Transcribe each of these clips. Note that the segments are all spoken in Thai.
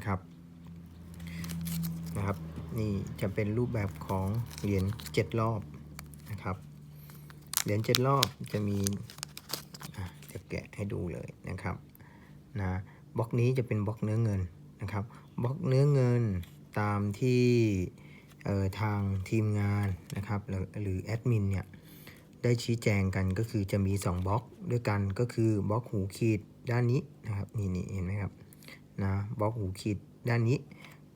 นะครับนะครับ นี่จะเป็นรูปแบบของเหรียญ7รอบนะครับ เหรียญ7รอบจะมีะจะแกะให้ดูเลยนะครับนะบล็อกนี้จะเป็นบล็อกเนื้อเงินนะครับบล็อกเนื้อเงินตามที่เอ่อทางทีมงานนะครับหรือหรือแอดมินเนี่ยได้ชี้แจงกันก็คือจะมี 2บล็อกด้วยกันก็คือบล็อกหูขีดด้านนี้นะครับนี่นี่เห็นไหมครับ นะบล็อกหูขีดด้านนี้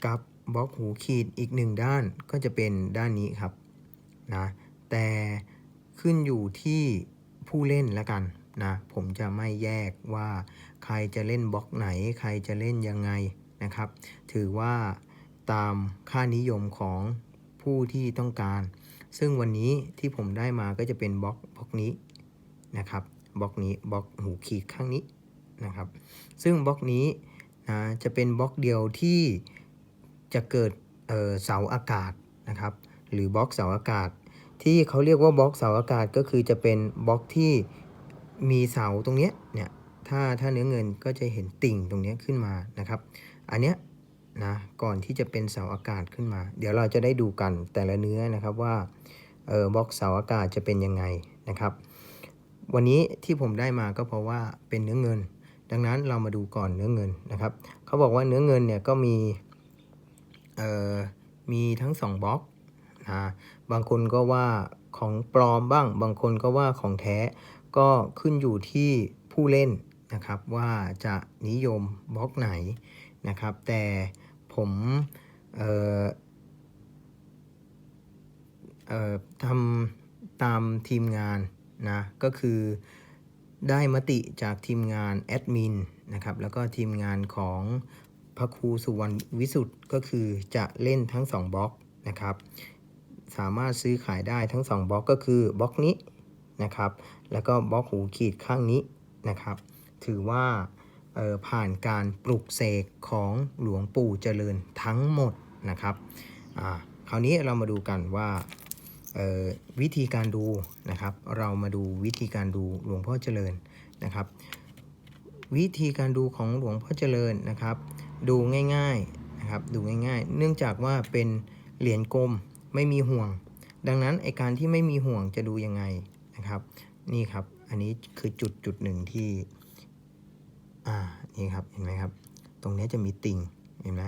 กับบล็อกหูขีดอีกหนึ่งด้านก็จะเป็นด้านนี้ครับนะแต่ขึ้นอยู่ที่ผู้เล่นแล้วกันนะผมจะไม่แยกว่าใครจะเล่นบล็อกไหน ใครจะเล่นยังไงนะครับ ถือว่าตามค่านิยมของผู้ที่ต้องการ ซึ่งวันนี้ที่ผมได้มาก็จะเป็นบล็อกบล็อกนี้นะครับบล็อกนี้บล็อกหูขีดข้างนี้นะครับ ซึ่งบล็อกนี้ นะจะเป็นบล็อกเดียวที่จะเกิดเสาอากาศนะครับ หรือบล็อกเสาอากาศ ที่เขาเรียกว่าบล็อกเสาอากาศก็คือจะเป็นบล็อกที่มีเสาตรงนี้เนี่ยถ้าถ้าเนื้อเงินก็จะเห็นติ่งตรงนี้ขึ้นมานะครับ อันเนี้ยนะก่อนที่จะเป็นเสาอากาศขึ้นมา เดี๋ยวเราจะได้ดูกันแต่ละเนื้อนะครับว่าเออบล็อกเสาอากาศจะเป็นยังไงนะครับ วันนี้ที่ผมได้มาก็เพราะว่าเป็นเนื้อเงิน ดังนั้นเรามาดูก่อนเนื้อเงินนะครับ เขาบอกว่าเนื้อเงินเนี่ยก็มีเอ่อมีทั้งสองบล็อกนะบางคนก็ว่าของปลอมบ้าง บางคนก็ว่าของแท้ก็ขึ้นอยู่ที่ผู้เล่นนะครับว่าจะนิยมบล็อกไหนนะครับ แต่ผมเอ่อเอ่อทำตามทีมงานนะก็คือ ได้มติจากทีมงานแอดมินนะครับแล้วก็ทีมงานของพระครูสุวรรณวิสุทธ์ก็คือจะเล่นทั้ง 2บล็อกนะครับสามารถซื้อขายได้ทั้ง 2บล็อกก็คือบล็อกนี้นะครับแล้วก็บล็อกหูขีดข้างนี้นะครับถือว่าออผ่านการปลุกเสกของหลวงปู่เจริญทั้งหมดนะครับคราวนี้เรามาดูกันว่า วิธีการดูนะครับ เรามาดูวิธีการดูหลวงพ่อเจริญนะครับ วิธีการดูของหลวงพ่อเจริญนะครับ ดูง่ายๆนะครับดูง่ายๆ เนื่องจากว่าเป็นเหรียญกลมไม่มีห่วง ดังนั้นไอการที่ไม่มีห่วงจะดูยังไงนะครับ นี่ครับอันนี้คือจุดจุดหนึ่งที่อ่านี่ครับเห็นไหมครับ ตรงนี้จะมีติ่งเห็นไหม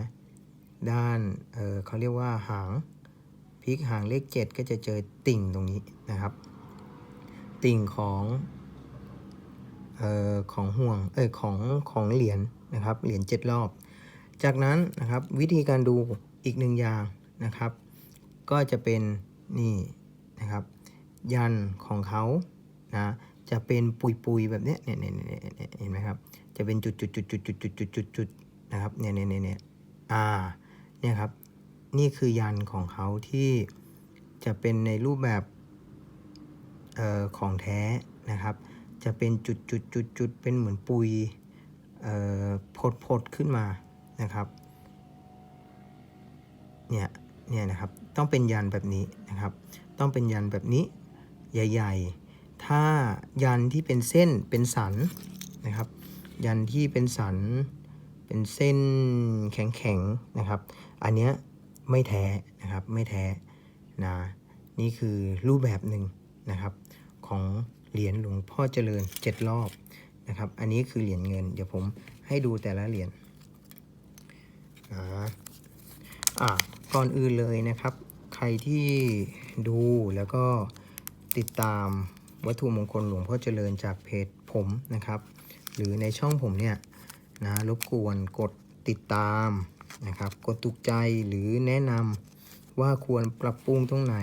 ด้านเออเขาเรียกว่าหาง ลิกหางเลข 7 ก็จะเจอติ่งตรงนี้นะครับ ติ่งของเอ่อของห่วงเออของของเหรียญนะครับเหรียญ7รอบ จากนั้นนะครับวิธีการดูอีกหนึ่งอย่างนะครับ ก็จะเป็นนี่นะครับ ยันของเขานะจะเป็นปุยปุยๆแบบเนี้ยเนี่ยเนี่ยเนี่ยเห็นไหมครับจะเป็นจุดจุดจุดจุดจุดจุดจุดจุดจุดนะครับเนี่ยเนี่ยเนี่ยเนี่ยอ่าเนี่ยครับ นี่คือยันของเขาที่จะเป็นในรูปแบบออของแท้นะครับ จะเป็นจุดจุดจุดจุดเป็นเหมือนปุยเอ่อพดพดขึ้นมานะครับเนี่ยเนี่ยนะครับต้องเป็นยันแบบนี้นะครับ ต้องเป็นยันแบบนี้ใหญ่ๆ ถ้ายันที่เป็นเส้นเป็นสันนะครับ ยันที่เป็นสันเป็นเส้นแข็งๆนะครับ อันเนี้ย ไม่แท้นะครับไม่แท้นะนี่คือรูปแบบหนึ่งนะครับ ของเหรียญหลวงพ่อเจริญเจ็ดรอบนะครับ อันนี้คือเหรียญเงิน เดี๋ยวผมให้ดูแต่ละเหรียญนะอ่าก่อนอื่นเลยนะครับ ใครที่ดูแล้วก็ติดตามวัตถุมงคลหลวงพ่อเจริญจากเพจผมนะครับ หรือในช่องผมเนี่ยนะรบกวนกดติดตาม นะครับ กดถูกใจหรือแนะนำว่าควรปรับปรุงตรงไหน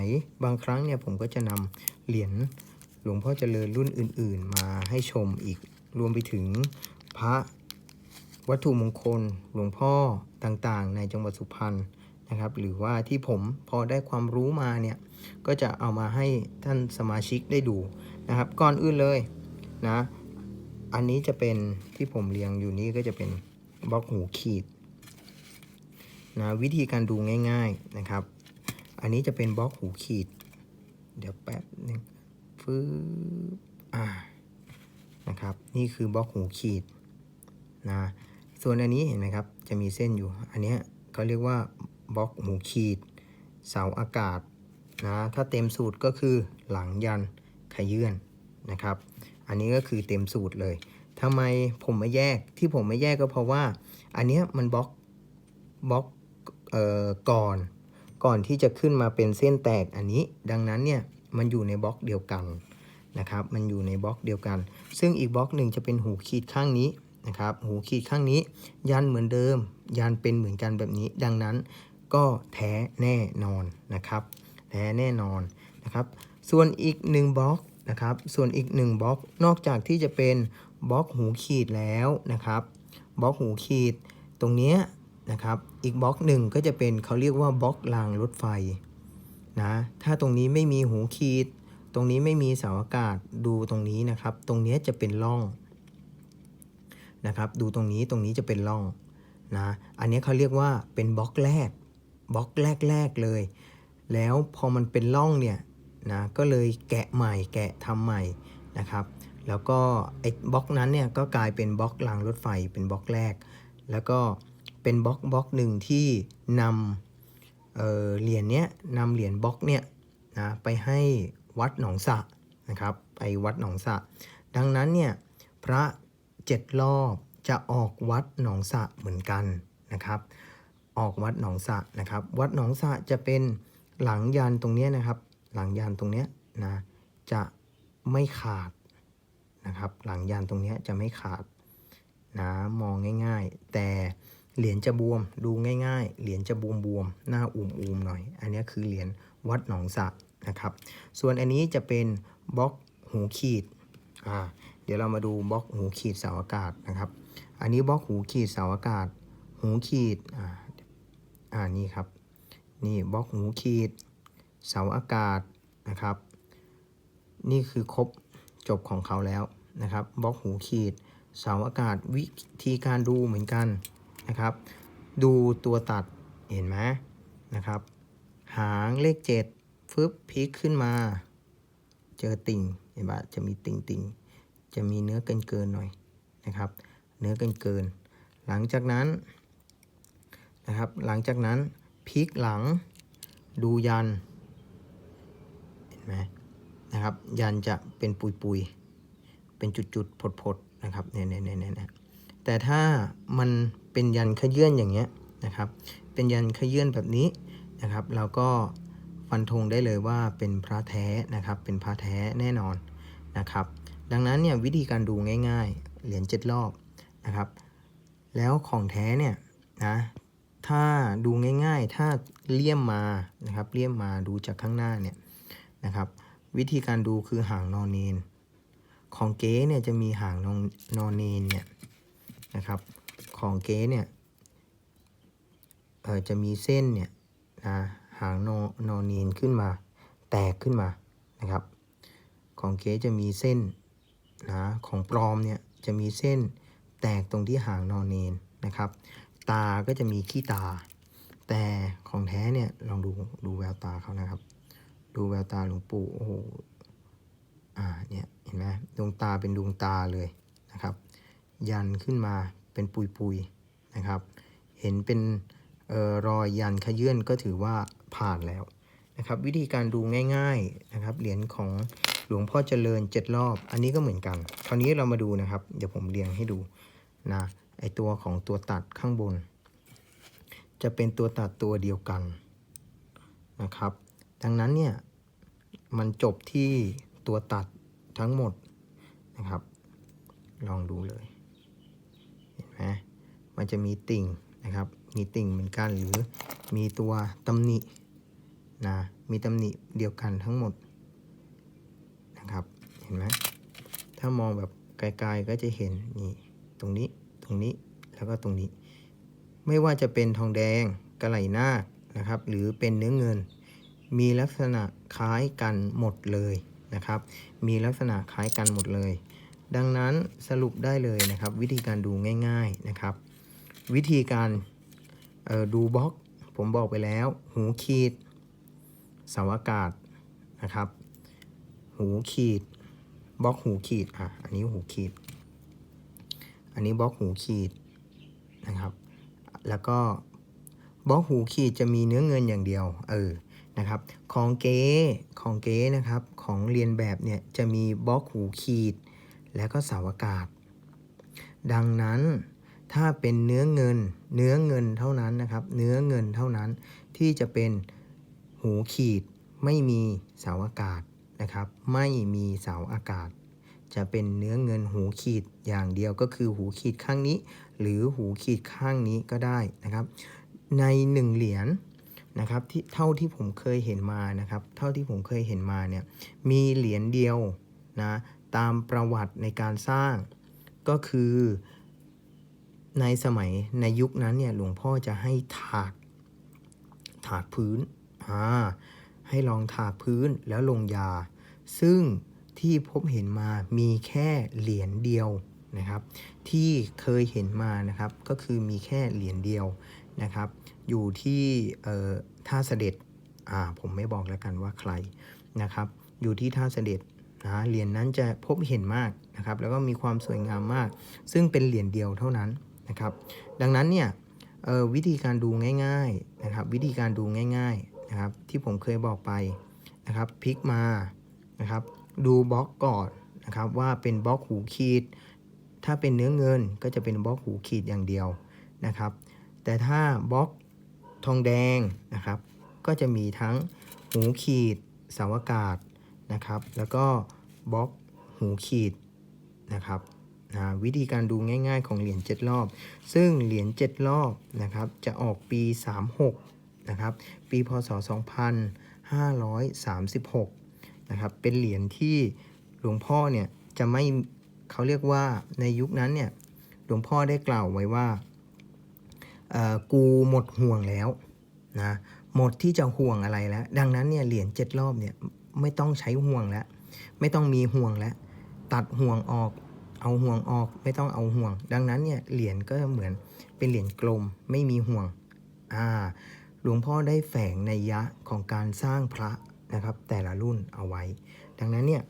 บางครั้งเนี่ยผมก็จะนำเหรียญหลวงพ่อเจริญรุ่นอื่น ๆ มาให้ชมอีกรวมไปถึงพระวัตถุมงคล หลวงพ่อต่างๆ ในจังหวัดสุพรรณนะครับ หรือว่าที่ผมพอได้ความรู้มาเนี่ยก็จะเอามาให้ท่านสมาชิกได้ดูนะครับ ก่อนอื่นเลยนะ อันนี้จะเป็นที่ผมเรียงอยู่นี้ก็จะเป็นบล็อกหูขีด นะวิธีการดูง่าย ๆนะครับ อันนี้จะเป็นบล็อกหูขีด เดี๋ยวแป๊บหนึงฟื้อ่านะครับ นี่คือบล็อกหูขีดนะส่วนอันนี้เห็นไหมครับ จะมีเส้นอยู่ อันเนี้ยเขาเรียกว่าบล็อกหูขีด เสาอากาศนะถ้าเต็มสูตรก็คือหลังยันขยื่นนะครับ อันนี้ก็คือเต็มสูตรเลยทำไมผมไม่แยกที่ผมไม่แยกก็เพราะว่า อันเนี้ยมันบล็อกบล็อก ก่อน ก่อนที่จะขึ้นมาเป็นเส้นแตกอันนี้ ดังนั้นเนี่ยมันอยู่ในบล็อกเดียวกันนะครับ มันอยู่ในบล็อกเดียวกัน ซึ่งอีกบล็อกหนึ่งจะเป็นหูขีดข้างนี้นะครับ หูขีดข้างนี้ ยันเหมือนเดิม ยันเป็นเหมือนกันแบบนี้ ดังนั้นก็แท้แน่นอนนะครับ แท้แน่นอนนะครับ ส่วนอีกหนึ่งบล็อกนะครับ ส่วนอีกหนึ่งบล็อก นอกจากที่จะเป็นบล็อกหูขีดแล้วนะครับ บล็อกหูขีด ตรงเนี้ย นะครับ อีกบล็อกหนึ่งก็จะเป็นเขาเรียกว่าบล็อกรางรถไฟนะ ถ้าตรงนี้ไม่มีหูขีด ตรงนี้ไม่มีเสาอากาศดูตรงนี้นะครับ ตรงนี้จะเป็นร่องนะครับ ดูตรงนี้ตรงนี้จะเป็นร่องนะ อันนี้เขาเรียกว่าเป็นบล็อกแรก บล็อกแรกๆเลย แล้วพอมันเป็นร่องเนี่ยนะ ก็เลยแกะใหม่แกะทำใหม่นะครับ แล้วก็ไอ้บล็อกนั้นเนี่ยก็กลายเป็นบล็อกรางรถไฟเป็นบล็อกแรก แล้วก็ เป็นบล็อกบล็อกหนึ่งที่นำเเหรียญเนี้ยนำเหรียญบล็อกเนี่ยนะไปให้วัดหนองสะนะครับไปวัดหนองสะ ดังนั้นเนี่ยพระเจ็ดรอบจะออกวัดหนองสะเหมือนกันนะครับ ออกวัดหนองสะนะครับ วัดหนองสะจะเป็นหลังยานตรงเนี้ยนะครับ หลังยานตรงเนี้ยนะจะไม่ขาดนะครับ หลังยานตรงเนี้ยจะไม่ขาดนะมองง่าย ๆ แต่ เหรียญจะบวมดูง่ายๆ เหรียญจะบวมบวมหน้าอูมๆหน่อย อันนี้คือเหรียญวัดหนองสะนะครับ ส่วนอันนี้จะเป็นบล็อกหูขีดอ่าเดี๋ยวเรามาดูบล็อกหูขีดเสาอากาศนะครับ อันนี้บล็อกหูขีดเสาอากาศ หูขีดอ่าอ่านี่ครับ นี่บล็อกหูขีด เสาอากาศนะครับ นี่คือครบจบของเขาแล้วนะครับบล็อกหูขีด เสาอากาศวิธีการดูเหมือนกัน นะครับ ดูตัวตัดเห็นไหมนะครับ หางเลขเจ็ดฟึบพลิกขึ้นมา เจอติ่งเห็นปะจะมีติ่งติ่งจะมีเนื้อเกินเกินหน่อยนะครับ เนื้อเกินเกิน หลังจากนั้นนะครับ หลังจากนั้นพลิกหลังดูยันเห็นไหมนะครับ ยันจะเป็นปุยปุยเป็นจุดจุดๆผดผดๆนะครับเนี่ยเนี่ยเนี่ยเนี่ย แต่ถ้ามันเป็นยันขยื่นอย่างเงี้ยนะครับ เป็นยันขยื่นแบบนี้นะครับ เราก็ฟันธงได้เลยว่าเป็นพระแท้นะครับ เป็นพระแท้แน่นอนนะครับ ดังนั้นเนี่ยวิธีการดูง่ายๆ เหรียญเจ็ดรอบนะครับ แล้วของแท้เนี่ยนะถ้าดูง่ายๆ ถ้าเลี่ยมมานะครับ เลี่ยมมาดูจากข้างหน้าเนี่ยนะครับ วิธีการดูคือหางนอนเนน ของเก๊เนี่ยจะมีหางนอนนอนเนนเนี่ย นะครับ ของเก๊เนี่ยจะมีเส้นเนี่ยนะหางนอนอนเนนขึ้นมา แตกขึ้นมานะครับ ของเก๊จะมีเส้นนะของปลอมเนี่ยจะมีเส้นแตกตรงที่หางนอนเนนนะครับ ตาก็จะมีขี้ตา แต่ของแท้เนี่ยลองดูดูแววตาเขานะครับ ดูแววตาหลวงปู่โอ้โหอ่าเนี่ยเห็นไหมดวงตาเป็นดวงตาเลย ยันขึ้นมาเป็นปุยปุยๆนะครับ เห็นเป็นออรอยยันขยื่นก็ถือว่าผ่านแล้วนะครับ วิธีการดูง่ายๆนะครับเหรียญของหลวงพ่อเจริญเจ็ดรอบ อันนี้ก็เหมือนกัน คราวนี้เรามาดูนะครับ เดี๋ยวผมเรียงให้ดูนะไอตัวของตัวตัดข้างบน จะเป็นตัวตัดตัวเดียวกันนะครับ ดังนั้นเนี่ยมันจบที่ตัวตัดทั้งหมดนะครับ ลองดูเลย มันจะมีติ่งนะครับ มีติ่งเหมือนกันหรือมีตัวตำหนินะมีตำหนิเดียวกันทั้งหมดนะครับเห็นไหมถ้ามองแบบไกลๆก็จะเห็นนี่ตรงนี้ตรงนี้แล้วก็ตรงนี้ ไม่ว่าจะเป็นทองแดงกระไหลนาคนะครับ หรือเป็นเนื้อเงิน มีลักษณะคล้ายกันหมดเลยนะครับ มีลักษณะคล้ายกันหมดเลย ดังนั้นสรุปได้เลยนะครับ วิธีการดูง่าย ๆนะครับ วิธีการออดูบล็อก ผมบอกไปแล้ว หูขีดเสาอากาศนะครับ หูขีดบล็อกหูขีดอะอันนี้หูขีด อันนี้บล็อกหูขีดนะครับ แล้วก็บล็อกหูขีดจะมีเนื้อเงินอย่างเดียว เออนะครับ ของเก๊ของเก๊นะครับ ของเรียนแบบเนี่ยจะมีบล็อกหูขีด แล้วก็เสาอากาศ ดังนั้น ถ้าเป็นเนื้อเงิน เนื้อเงินเท่านั้นนะครับ เนื้อเงินเท่านั้นที่จะเป็นหูขีด ไม่มีเสาอากาศนะครับ ไม่มีเสาอากาศ จะเป็นเนื้อเงินหูขีดอย่างเดียวก็คือหูขีดข้างนี้ หรือหูขีดข้างนี้ก็ได้นะครับ ในหนึ่งเหรียญนะครับที่เท่าที่ผมเคยเห็นมานะครับ เท่าที่ผมเคยเห็นมาเนี่ยมีเหรียญเดียวนะตามประวัติในการสร้างก็คือ ในสมัยในยุคนั้นเนี่ยหลวงพ่อจะให้ถากถากพื้นอ่าให้ลองถากพื้นแล้วลงยา ซึ่งที่พบเห็นมามีแค่เหรียญเดียวนะครับ ที่เคยเห็นมานะครับก็คือมีแค่เหรียญเดียวนะครับ อยู่ที่เอ่อท่าเสด็จอ่าผมไม่บอกแล้วกันว่าใครนะครับ อยู่ที่ท่าเสด็จนะเหรียญนนั้นจะพบเห็นมากนะครับ แล้วก็มีความสวยงามมาก ซึ่งเป็นเหรียญเดียวเท่านั้น นะครับ ดังนั้นเนี่ยวิธีการดูง่ายๆนะครับ วิธีการดูง่ายๆนะครับ ที่ผมเคยบอกไปนะครับพลิกมานะครับ ดูบล็อกก่อนนะครับว่าเป็นบล็อกหูขีด ถ้าเป็นเนื้อเงินก็จะเป็นบล็อกหูขีดอย่างเดียวนะครับ แต่ถ้าบล็อกทองแดงนะครับ ก็จะมีทั้งหูขีดเสาอากาศนะครับ แล้วก็บล็อกหูขีดนะครับ วิธีการดูง่าย ๆ ของเหรียญ7รอบ ซึ่งเหรียญ7รอบนะครับจะออกปี 36นะครับปีพศ 2536นะครับเป็นเหรียญที่หลวงพ่อเนี่ยจะไม่เขาเรียกว่าในยุคนั้นเนี่ยหลวงพ่อได้กล่าวไว้ว่าเออกูหมดห่วงแล้วนะหมดที่จะห่วงอะไรแล้ว ดังนั้นเนี่ยเหรียญเจ็ดรอบเนี่ยไม่ต้องใช้ห่วงแล้ว ไม่ต้องมีห่วงแล้ว ตัดห่วงออก เอาห่วงออกไม่ต้องเอาห่วง ดังนั้นเนี่ยเหรียญก็เหมือนเป็นเหรียญกลมไม่มีห่วงอ่าหลวงพ่อได้แฝงในยะของการสร้างพระนะครับแต่ละรุ่นเอาไว้ ดังนั้นเนี่ย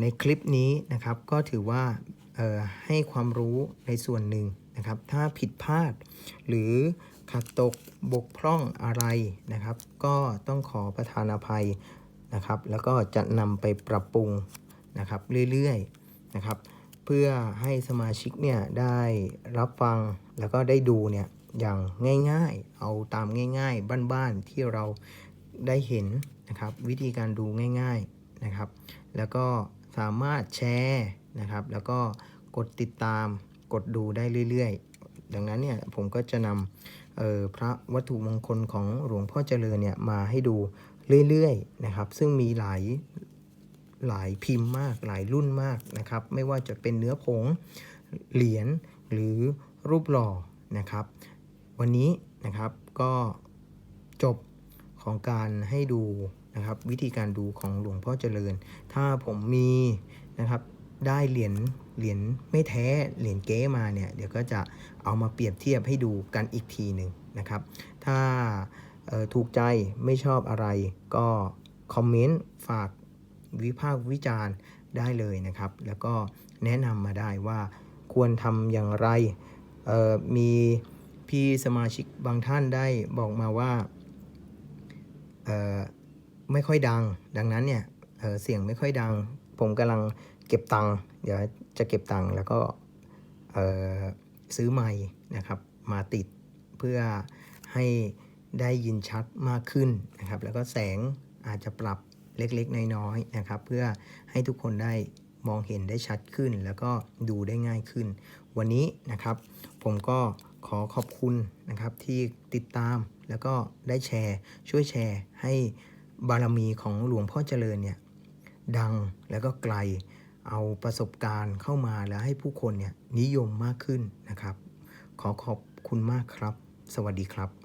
ในคลิปนี้นะครับก็ถือว่าให้ความรู้ในส่วนหนึ่งนะครับ ถ้าผิดพลาด หรือขัดตกบกพร่องอะไรนะครับ ก็ต้องขอประทานอภัยนะครับ แล้วก็จะนำไปปรับปรุงนะครับเรื่อยๆ นะครับ เพื่อให้สมาชิกเนี่ยได้รับฟังแล้วก็ได้ดูเนี่ยอย่างง่ายๆ เอาตามง่าย ๆ บ้านๆที่เราได้เห็นนะครับ วิธีการดูง่ายๆนะครับ แล้วก็สามารถแชร์นะครับ แล้วก็กดติดตามกดดูได้เรื่อยๆ ดังนั้นเนี่ยผมก็จะนำออพระวัตถุมงคลของหลวงพ่อเจริญเนี่ยมาให้ดูเรื่อยๆนะครับ ซึ่งมีหลาย หลายพิมพ์มากหลายรุ่นมากนะครับ ไม่ว่าจะเป็นเนื้อผงเหรียญหรือรูปหล่อนะครับ วันนี้นะครับก็จบของการให้ดูนะครับ วิธีการดูของหลวงพ่อเจริญ ถ้าผมมีนะครับได้เหรียญเหรียญไม่แท้เหรียญเก๊มาเนี่ย เดี๋ยวก็จะเอามาเปรียบเทียบให้ดูกันอีกทีหนึ่งนะครับ ถ้าออถูกใจไม่ชอบอะไรก็คอมเมนต์ฝาก วิพากษ์วิจารณ์ได้เลยนะครับ แล้วก็แนะนำมาได้ว่าควรทำอย่างไร มีพี่สมาชิกบางท่านได้บอกมาว่าไม่ค่อยดัง ดังนั้นเนี่ยเเสียงไม่ค่อยดัง ผมกำลังเก็บตังค์เดี๋ยวจะเก็บตังค์แล้วก็ซื้อไมค์นะครับ มาติดเพื่อให้ได้ยินชัดมากขึ้นนะครับ แล้วก็แสงอาจจะปรับ เล็กๆ น้อยๆนะครับ เพื่อให้ทุกคนได้มองเห็นได้ชัดขึ้น แล้วก็ดูได้ง่ายขึ้น วันนี้นะครับ ผมก็ขอขอบคุณนะครับที่ติดตามแล้วก็ได้แชร์ ช่วยแชร์ ให้บารมีของหลวงพ่อเจริญเนี่ยดังแล้วก็ไกลเอาประสบการณ์เข้ามาแล้วให้ผู้คนเนี่ยนิยมมากขึ้นนะครับ ขอขอบคุณมากครับ สวัสดีครับ